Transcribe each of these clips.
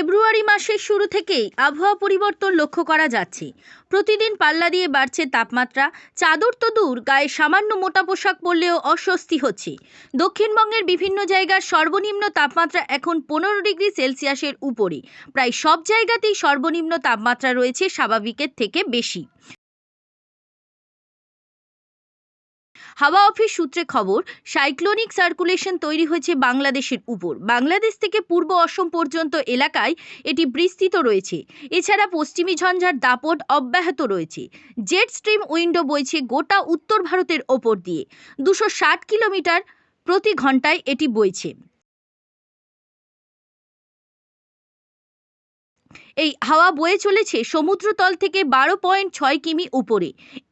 ফেব্রুয়ারি মাসের শুরু থেকেই আবহাওয়া পরিবর্তন লক্ষ্য করা যাচ্ছে। প্রতিদিন পাল্লা দিয়ে বাড়ছে তাপমাত্রা। চাদর তো দূর, গায়ে সামান্য মোটা পোশাক পরলেও অস্বস্তি হচ্ছে। দক্ষিণবঙ্গের বিভিন্ন জায়গার সর্বনিম্ন তাপমাত্রা এখন পনেরো ডিগ্রি সেলসিয়াসের উপরে। প্রায় সব জায়গাতেই সর্বনিম্ন তাপমাত্রা রয়েছে, স্বাভাবিকের থেকে বেশি। হাওয়া অফিস সূত্রে খবর সাইক্লোনিক সার্কুলেশন তৈরি হয়েছে বাংলাদেশের উপর। বাংলাদেশ থেকে পূর্ব অসম পর্যন্ত এলাকায় এটি বিস্তৃত রয়েছে। এছাড়া পশ্চিমী ঝঞ্ঝার দাপট অব্যাহত রয়েছে। জেট স্ট্রিম উইন্ডো বইছে গোটা উত্তর ভারতের ওপর দিয়ে। দুশো ষাট কিলোমিটার প্রতি ঘন্টায় এটি বইছে। এই হাওয়া বয়ে চলেছে সমুদ্রতল থেকে বারো পয়েন্ট ছয় কিমি উপরে।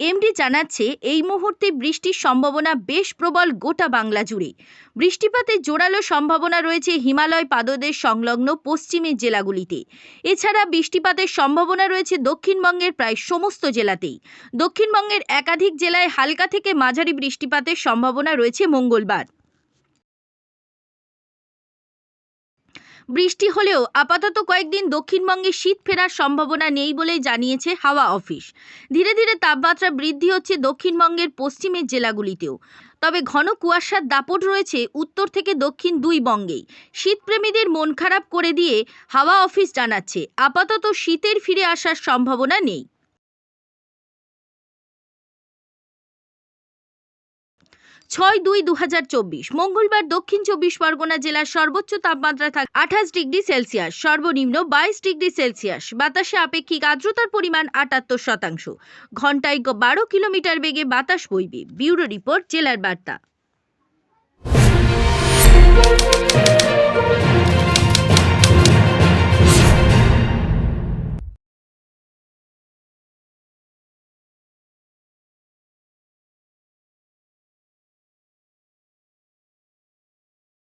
এমডি জানাচ্ছে, এই মুহূর্তে বৃষ্টির সম্ভাবনা বেশ প্রবল গোটা বাংলা জুড়ে। বৃষ্টিপাতের জোরালো সম্ভাবনা রয়েছে হিমালয় পাদদেশ সংলগ্ন পশ্চিমের জেলাগুলিতে। এছাড়া বৃষ্টিপাতের সম্ভাবনা রয়েছে দক্ষিণবঙ্গের প্রায় সমস্ত জেলাতেই। দক্ষিণবঙ্গের একাধিক জেলায় হালকা থেকে মাঝারি বৃষ্টিপাতের সম্ভাবনা রয়েছে মঙ্গলবার। বৃষ্টি হলেও আপাতত কয়েকদিন দক্ষিণবঙ্গে শীত ফেরার সম্ভাবনা নেই বলে জানিয়েছে হাওয়া অফিস। ধীরে ধীরে তাপমাত্রা বৃদ্ধি হচ্ছে দক্ষিণবঙ্গের পশ্চিমের জেলাগুলিতেও। তবে ঘন কুয়াশার দাপট রয়েছে উত্তর থেকে দক্ষিণ দুই বঙ্গেই। শীতপ্রেমীদের মন খারাপ করে দিয়ে হাওয়া অফিস জানাচ্ছে, আপাতত শীতের ফিরে আসার সম্ভাবনা নেই। ছয় দুই দু মঙ্গলবার দক্ষিণ চব্বিশ পরগনা জেলার সর্বোচ্চ তাপমাত্রা থাকে আঠাশ ডিগ্রি সেলসিয়াস, সর্বনিম্ন বাইশ ডিগ্রি সেলসিয়াস। বাতাসে আপেক্ষিক আর্দ্রতার পরিমাণ আটাত্তর শতাংশ। ঘন্টায় বারো কিলোমিটার বেগে বাতাস বইবে। ব্যুরো রিপোর্ট, জেলার বার্তা।